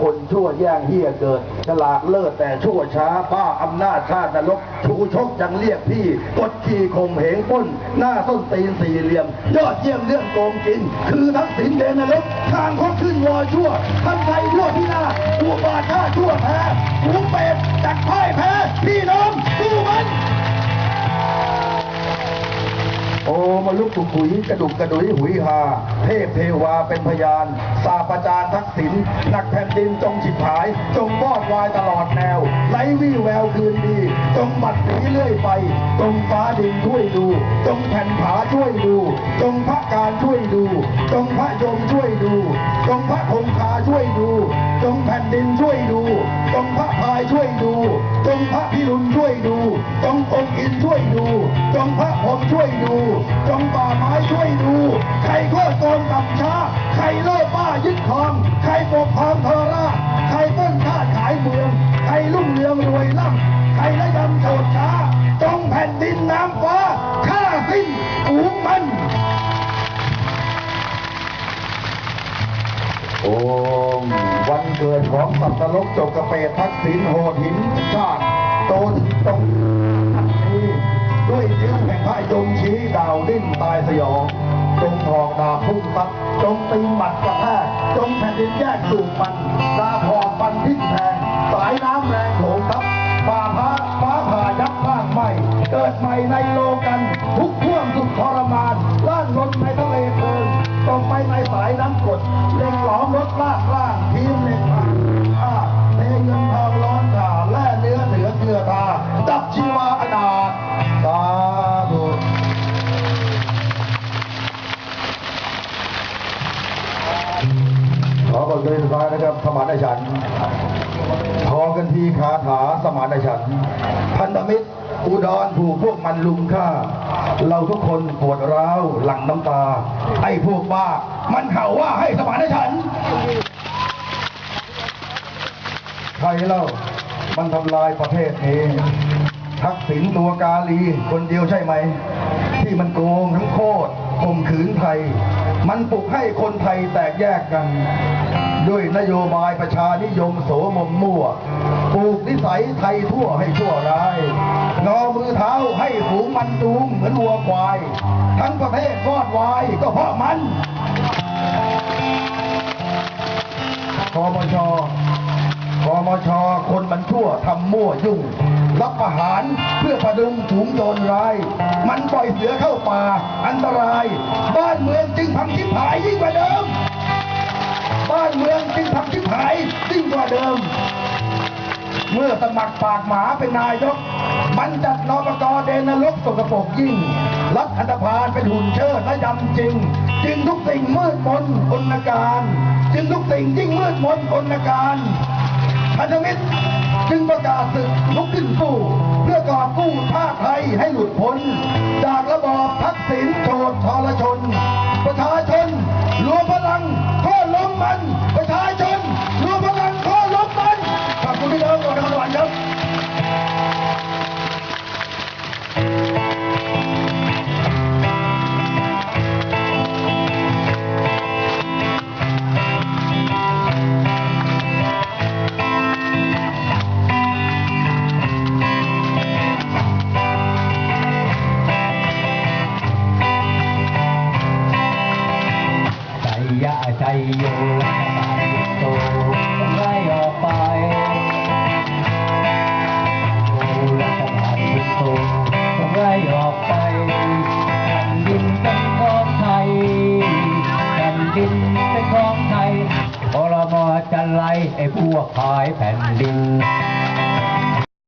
คนชั่วแย่งเฮียเกิดฉลากเลิศแต่ชั่วช้าบ้าอำนาจชาตินรก ชูชกยังเรียกพี่ กดขี่ข่มเหงปุ้น หน้าต้นตีนสี่เหลี่ยม ยอดเยี่ยมเรื่องโกงกิน คือทักษิณเดนนรกทางเขาขึ้นวอชั่วทำไทยชั่วพี่นาตัวบาชาชั่วแพ้หูเป็ มาลุกตุกขุยกระดุกกระดุยหุยหา เทพเทวาเป็นพยาน สาปจารทักษิณหนักแผ่นดินจงฉิบหาย จงบอดวายตลอดแนวไร้วี่แววคืนดี จงบัดสีเลื่อยไป จงฟ้าดินช่วยดู จงแผ่นผาช่วยดู จงพระการช่วย พระพิรุณช่วยดู จงองค์อินช่วยดู จงพระพรมช่วยดู จงป่าไม้ช่วยดู ใครโคตรโกงกับช้า ใครโลภบ้ายึดครอง ใครปกครองเทราใครปล้นชาขายเมือง ใครลุ่งเรืองรวยล่ำใครระยำโฉดช้า จงแผ่นดินน้ำฟ้าฆ่าสิ้นฝูงมัน โอ้มวันเกิดของสัตว์นรกจกกระเปรทักษิณโหดหินชาติ ตถึงตรงนี้ด้วยนิ้วแห่งพระยมชี้ดาวดิ้นตายสยองจงทองดาบพุ่งซับจงตีหมัดกระแทกจงแผ่นดินแยกสู่มัน ขอบทเพลงสุดท้ายนะครับสมานฉันท์พอกันทีคาถาสมานฉันท์พันธมิตรอุดรถูกพวกมันลุมฆ่า เราทุกคนปวดร้าวหลั่งน้ำตา ไอ้พวกบ้า มันเห่าว่าให้สมานฉันท์ใครเล่า มันทำลายประเทศนี้ทักษิณตัวกาลีคนเดียวใช่ไหม ที่มันโกงทั้งโคตร ข่มขืนไทย มันปลุกให้คนไทยแตกแยกกัน ด้วยนโยบายประชานิยมโสมมมั่ว ปลูกนิสัยไทยทั่วให้ชั่วร้ายงอมือเท้าให้ฝูงมันตูมเหมือนวัวควาย ทั้งประเทศวอดวายก็เพราะมันคอมชอ มช คนมันชั่วทำมั่วยุ่ง รับประหารเพื่อประดุงฝูงโจรร้าย มันปล่อยเสือเข้าป่า อันตราย บ้านเมืองจึงพังชิบหายยิ่งกว่าเดิม บ้านเมืองจึงพังชิบหายยิ่งกว่าเดิม เมื่อสมัครปากหมาเป็นนายก มันจัดนปกเดนนรกสกปรกยิ่ง รัฐอันธพาลเป็นหุ่นเชิดและยำจริง จึงทุกสิ่งมืดมนอนการ จึงทุกสิ่งยิ่งมืดมนอนการ พันธมิตรจึงประกาศศึกลุกขึ้นสู้เพื่อกอบกู้ชาติไทยให้หลุดพ้น จากระบอบทักษิณโฉดทรชน ใจโยรัฐบาลโตต้องไล่ออกไปโยรัฐบาลโตต้องไล่ออกไปแผ่นดินเป็นของไทยแผ่นดินเป็นของไทยพรมจะไล่ไอ้พวกขายแผ่นดิน